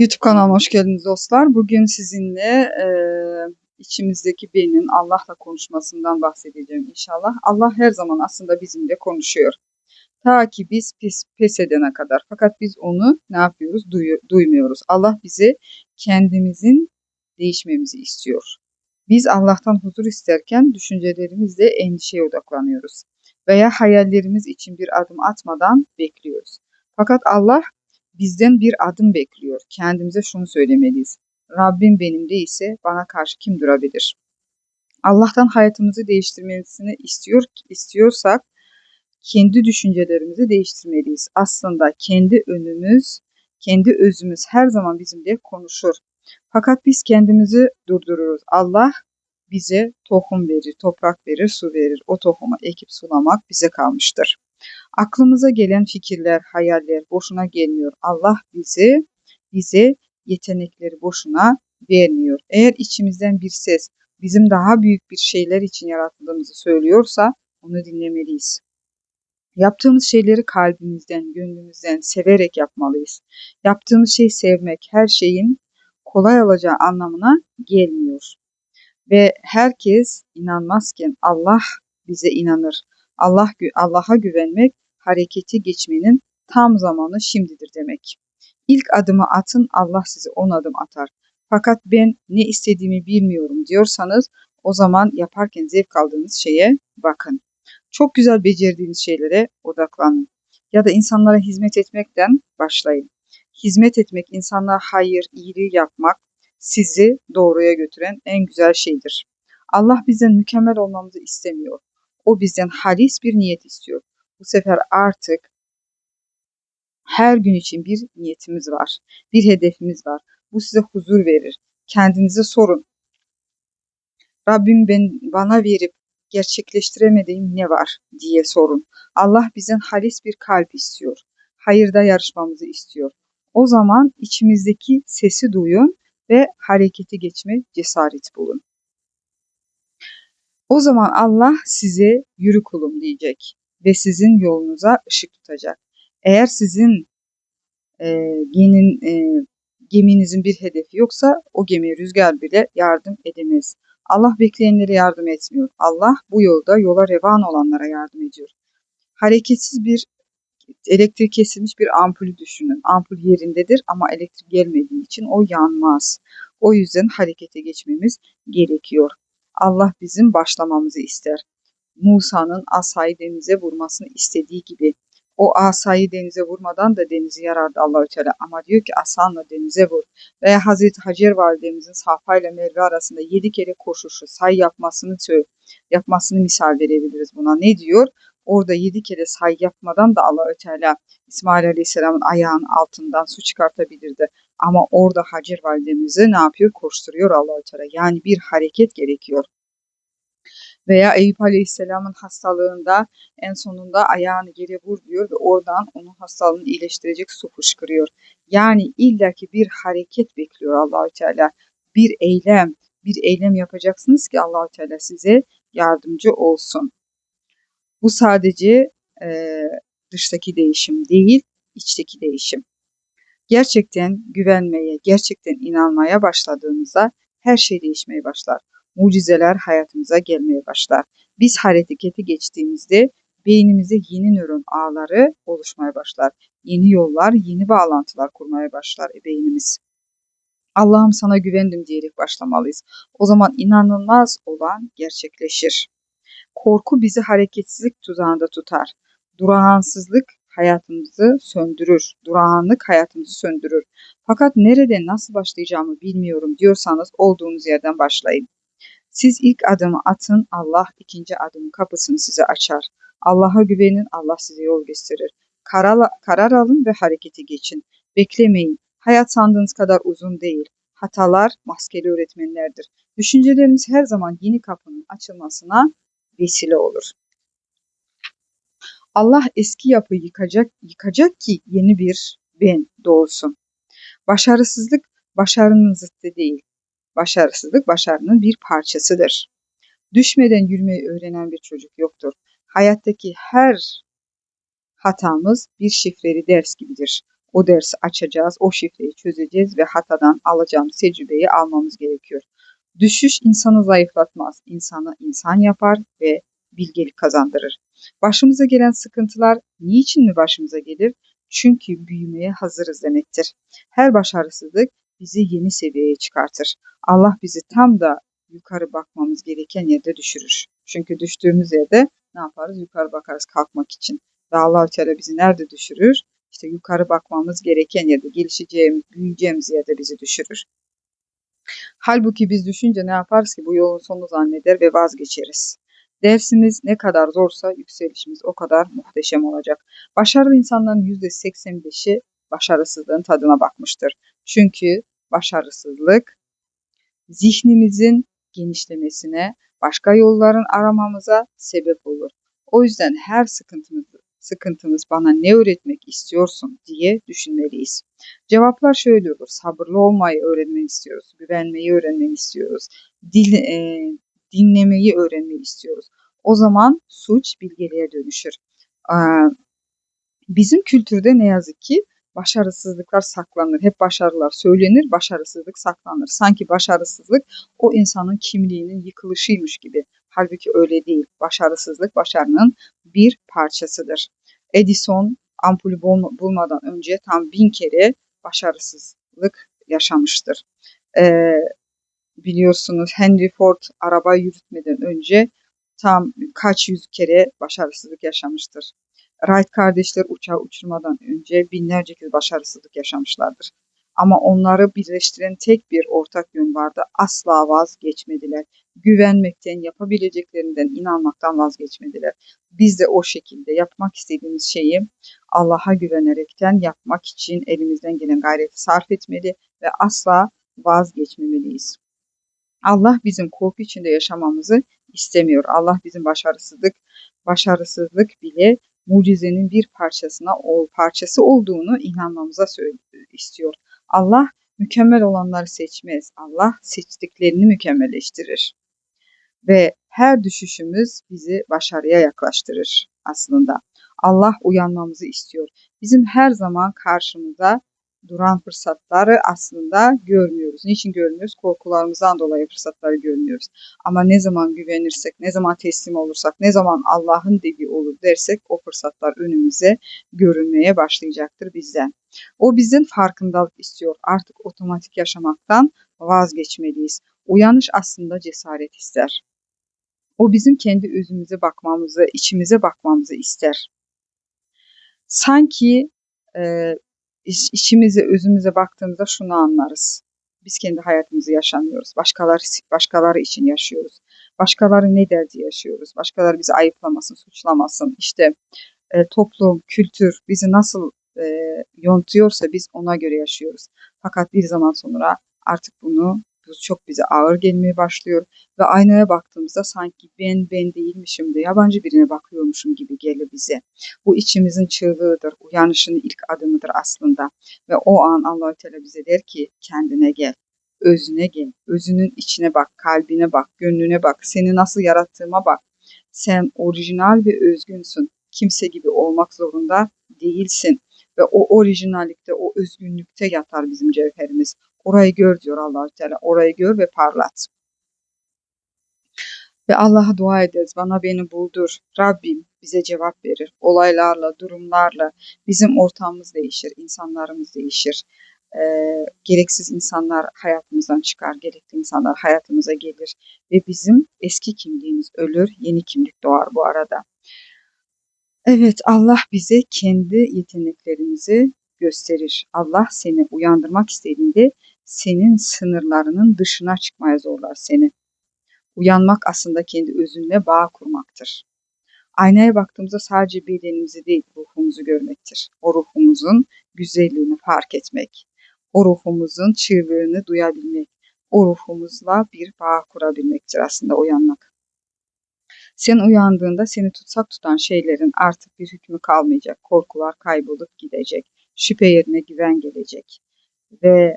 YouTube kanalıma hoş geldiniz dostlar. Bugün sizinle e, içimizdeki benim Allah'la konuşmasından bahsedeceğim inşallah. Allah her zaman aslında bizimle konuşuyor. Ta ki biz pes, pes edene kadar. Fakat biz onu ne yapıyoruz? Duyu, duymuyoruz. Allah bizi kendimizin değişmemizi istiyor. Biz Allah'tan huzur isterken düşüncelerimizle endişeye odaklanıyoruz. Veya hayallerimiz için bir adım atmadan bekliyoruz. Fakat Allah bizden bir adım bekliyor. Kendimize şunu söylemeliyiz. Rabbim benim değilse bana karşı kim durabilir? Allah'tan hayatımızı değiştirmesini istiyor istiyorsak kendi düşüncelerimizi değiştirmeliyiz. Aslında kendi önümüz, kendi özümüz her zaman bizimle konuşur. Fakat biz kendimizi durdururuz. Allah bize tohum verir, toprak verir, su verir. O tohumu ekip sulamak bize kalmıştır. Aklımıza gelen fikirler, hayaller boşuna gelmiyor. Allah bizi bize yetenekleri boşuna vermiyor. Eğer içimizden bir ses bizim daha büyük bir şeyler için yaratıldığımızı söylüyorsa onu dinlemeliyiz. Yaptığımız şeyleri kalbimizden, gönlümüzden severek yapmalıyız. Yaptığımız şey sevmek her şeyin kolay olacağı anlamına gelmiyor. Ve herkes inanmazken Allah bize inanır. Allah Allah'a güvenmek hareketi geçmenin tam zamanı şimdidir demek. İlk adımı atın Allah size on adım atar. Fakat ben ne istediğimi bilmiyorum diyorsanız o zaman yaparken zevk aldığınız şeye bakın. Çok güzel becerdiğiniz şeylere odaklanın. Ya da insanlara hizmet etmekten başlayın. Hizmet etmek, insanlara hayır, iyiliği yapmak sizi doğruya götüren en güzel şeydir. Allah bizden mükemmel olmamızı istemiyor. O bizden halis bir niyet istiyor. Bu sefer artık her gün için bir niyetimiz var. Bir hedefimiz var. Bu size huzur verir. Kendinize sorun. Rabbim ben bana verip gerçekleştiremediğim ne var diye sorun. Allah bizden halis bir kalp istiyor. Hayırda yarışmamızı istiyor. O zaman içimizdeki sesi duyun ve harekete geçme cesaret bulun. O zaman Allah size yürü kulum diyecek ve sizin yolunuza ışık tutacak. Eğer sizin e, genin, e, geminizin bir hedefi yoksa o gemiye rüzgar bile yardım edemez. Allah bekleyenlere yardım etmiyor. Allah bu yolda yola revan olanlara yardım ediyor. Hareketsiz bir elektrik kesilmiş bir ampulü düşünün. Ampul yerindedir ama elektrik gelmediği için o yanmaz. O yüzden harekete geçmemiz gerekiyor. Allah bizim başlamamızı ister. Musa'nın asayı denize vurmasını istediği gibi. O asayı denize vurmadan da denizi yarardı Allahü Teala. Ama diyor ki asanla denize vur. Veya Hazreti Hacer validemizin Safa ile Merve arasında yedi kere koşuşu, say yapmasını yapmasını misal verebiliriz buna. Ne diyor? Orada yedi kere say yapmadan da Allahü Teala İsmail Aleyhisselam'ın ayağının altından su çıkartabilirdi. Ama orada Hacer validemizi ne yapıyor? Koşturuyor Allahü Teala. Yani bir hareket gerekiyor. Veya Eyüp Aleyhisselam'ın hastalığında en sonunda ayağını geri vur diyor ve oradan onun hastalığını iyileştirecek su fışkırıyor. Yani illaki bir hareket bekliyor Allahü Teala. Bir eylem, bir eylem yapacaksınız ki Allahü Teala size yardımcı olsun. Bu sadece e, dıştaki değişim değil, içteki değişim. Gerçekten güvenmeye, gerçekten inanmaya başladığımızda her şey değişmeye başlar. Mucizeler hayatımıza gelmeye başlar. Biz harekete geçtiğimizde beynimizde yeni nöron ağları oluşmaya başlar. Yeni yollar, yeni bağlantılar kurmaya başlar beynimiz. Allah'ım sana güvendim diyerek başlamalıyız. O zaman inanılmaz olan gerçekleşir. Korku bizi hareketsizlik tuzağında tutar. Durağansızlık hayatımızı söndürür. Durağanlık hayatımızı söndürür. Fakat nerede nasıl başlayacağımı bilmiyorum diyorsanız olduğunuz yerden başlayın. Siz ilk adımı atın, Allah ikinci adımın kapısını size açar. Allah'a güvenin, Allah size yol gösterir. Karar, karar alın ve harekete geçin. Beklemeyin. Hayat sandığınız kadar uzun değil. Hatalar maskeli öğretmenlerdir. Düşüncelerimiz her zaman yeni kapının açılmasına vesile olur. Allah eski yapı yıkacak, yıkacak ki yeni bir ben doğsun. Başarısızlık başarının zıttı değil. Başarısızlık başarının bir parçasıdır. Düşmeden yürümeyi öğrenen bir çocuk yoktur. Hayattaki her hatamız bir şifreli ders gibidir. O dersi açacağız, o şifreyi çözeceğiz ve hatadan alacağımız tecrübeyi almamız gerekiyor. Düşüş insanı zayıflatmaz, insanı insan yapar ve bilgelik kazandırır. Başımıza gelen sıkıntılar niçin mi başımıza gelir? Çünkü büyümeye hazırız demektir. Her başarısızlık bizi yeni seviyeye çıkartır. Allah bizi tam da yukarı bakmamız gereken yerde düşürür. Çünkü düştüğümüz yerde ne yaparız? Yukarı bakarız kalkmak için. Ve allah Teala bizi nerede düşürür? İşte yukarı bakmamız gereken yerde, gelişeceğimiz, büyüyeceğimiz yerde bizi düşürür. Halbuki biz düşünce ne yaparız ki bu yolun sonu zanneder ve vazgeçeriz. Dersimiz ne kadar zorsa yükselişimiz o kadar muhteşem olacak. Başarılı insanların %85'i başarısızlığın tadına bakmıştır. Çünkü başarısızlık zihnimizin genişlemesine, başka yolların aramamıza sebep olur. O yüzden her sıkıntımız, sıkıntımız bana ne öğretmek istiyorsun diye düşünmeliyiz. Cevaplar şöyle olur. Sabırlı olmayı öğrenmek istiyoruz. Güvenmeyi öğrenmek istiyoruz. Dil, e, dinlemeyi öğrenmeyi istiyoruz. O zaman suç bilgeliğe dönüşür. Bizim kültürde ne yazık ki başarısızlıklar saklanır. Hep başarılar söylenir, başarısızlık saklanır. Sanki başarısızlık o insanın kimliğinin yıkılışıymış gibi. Halbuki öyle değil. Başarısızlık başarının bir parçasıdır. Edison ampulü bulmadan önce tam bin kere başarısızlık yaşamıştır. Ee, biliyorsunuz Henry Ford araba yürütmeden önce tam kaç yüz kere başarısızlık yaşamıştır. Wright kardeşler uçağı uçurmadan önce binlerce kez başarısızlık yaşamışlardır. Ama onları birleştiren tek bir ortak yön vardı. Asla vazgeçmediler. Güvenmekten, yapabileceklerinden, inanmaktan vazgeçmediler. Biz de o şekilde yapmak istediğimiz şeyi Allah'a güvenerekten yapmak için elimizden gelen gayreti sarf etmeli ve asla vazgeçmemeliyiz. Allah bizim korku içinde yaşamamızı istemiyor. Allah bizim başarısızlık, başarısızlık bile mucizenin bir parçasına o parçası olduğunu inanmamıza istiyor. Allah mükemmel olanları seçmez. Allah seçtiklerini mükemmelleştirir. Ve her düşüşümüz bizi başarıya yaklaştırır aslında. Allah uyanmamızı istiyor. Bizim her zaman karşımıza duran fırsatları aslında görmüyoruz. Niçin görmüyoruz? Korkularımızdan dolayı fırsatları görmüyoruz. Ama ne zaman güvenirsek, ne zaman teslim olursak, ne zaman Allah'ın dediği olur dersek o fırsatlar önümüze görünmeye başlayacaktır bizden. O bizim farkındalık istiyor. Artık otomatik yaşamaktan vazgeçmeliyiz. Uyanış aslında cesaret ister. O bizim kendi özümüze bakmamızı, içimize bakmamızı ister. Sanki e, iç, içimize, özümüze baktığımızda şunu anlarız. Biz kendi hayatımızı yaşamıyoruz. Başkaları, başkaları için yaşıyoruz. Başkaları ne der diye yaşıyoruz. Başkaları bizi ayıplamasın, suçlamasın. İşte e, toplum, kültür bizi nasıl e, yontuyorsa biz ona göre yaşıyoruz. Fakat bir zaman sonra artık bunu bu çok bize ağır gelmeye başlıyor ve aynaya baktığımızda sanki ben ben değilmişim de yabancı birine bakıyormuşum gibi geliyor bize. Bu içimizin çığlığıdır, uyanışın ilk adımıdır aslında ve o an allah Teala bize der ki kendine gel, özüne gel, özünün içine bak, kalbine bak, gönlüne bak, seni nasıl yarattığıma bak. Sen orijinal ve özgünsün. Kimse gibi olmak zorunda değilsin. Ve o orijinallikte, o özgünlükte yatar bizim cevherimiz. Orayı gör diyor allah Teala. Orayı gör ve parlat. Ve Allah'a dua ederiz. Bana beni buldur. Rabbim bize cevap verir. Olaylarla, durumlarla bizim ortamımız değişir, insanlarımız değişir. Ee, gereksiz insanlar hayatımızdan çıkar, gerekli insanlar hayatımıza gelir ve bizim eski kimliğimiz ölür, yeni kimlik doğar bu arada. Evet, Allah bize kendi yeteneklerimizi gösterir. Allah seni uyandırmak istediğinde senin sınırlarının dışına çıkmaya zorlar seni. Uyanmak aslında kendi özünle bağ kurmaktır. Aynaya baktığımızda sadece bedenimizi değil ruhumuzu görmektir. O ruhumuzun güzelliğini fark etmek. O ruhumuzun çığlığını duyabilmek. O ruhumuzla bir bağ kurabilmektir aslında uyanmak. Sen uyandığında seni tutsak tutan şeylerin artık bir hükmü kalmayacak. Korkular kaybolup gidecek. Şüphe yerine güven gelecek. Ve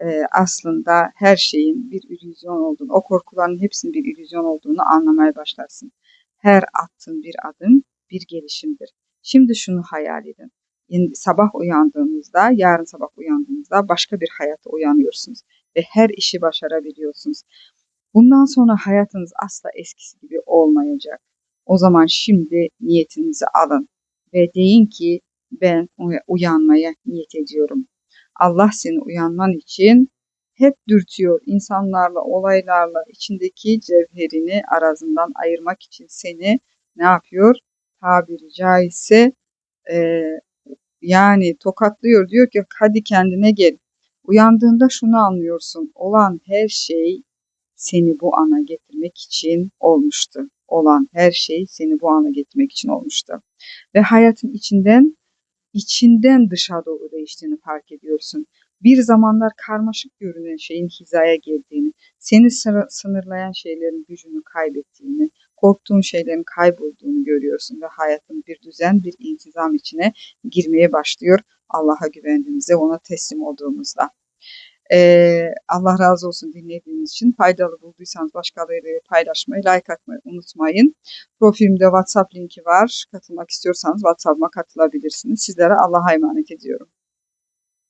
e, aslında her şeyin bir illüzyon olduğunu, o korkuların hepsinin bir illüzyon olduğunu anlamaya başlarsın. Her attığın bir adım bir gelişimdir. Şimdi şunu hayal edin. in- sabah uyandığınızda, yarın sabah uyandığınızda başka bir hayata uyanıyorsunuz ve her işi başarabiliyorsunuz. Bundan sonra hayatınız asla eskisi gibi olmayacak. O zaman şimdi niyetinizi alın ve deyin ki ben uy- uyanmaya niyet ediyorum. Allah seni uyanman için hep dürtüyor. İnsanlarla, olaylarla içindeki cevherini arazından ayırmak için seni ne yapıyor? Tabiri caizse eee, yani tokatlıyor. Diyor ki hadi kendine gel. Uyandığında şunu anlıyorsun. Olan her şey seni bu ana getirmek için olmuştu. Olan her şey seni bu ana getirmek için olmuştu. Ve hayatın içinden içinden dışa doğru değiştiğini fark ediyorsun. Bir zamanlar karmaşık görünen şeyin hizaya geldiğini, seni sınırlayan şeylerin gücünü kaybettiğini, korktuğun şeylerin kaybolduğunu görüyorsun ve hayatın bir düzen, bir intizam içine girmeye başlıyor. Allah'a güvendiğimizde, ona teslim olduğumuzda. Ee, Allah razı olsun dinlediğiniz için. Faydalı bulduysanız başkalarıyla paylaşmayı, like atmayı unutmayın. Profilimde WhatsApp linki var. Katılmak istiyorsanız WhatsApp'ıma katılabilirsiniz. Sizlere Allah'a emanet ediyorum.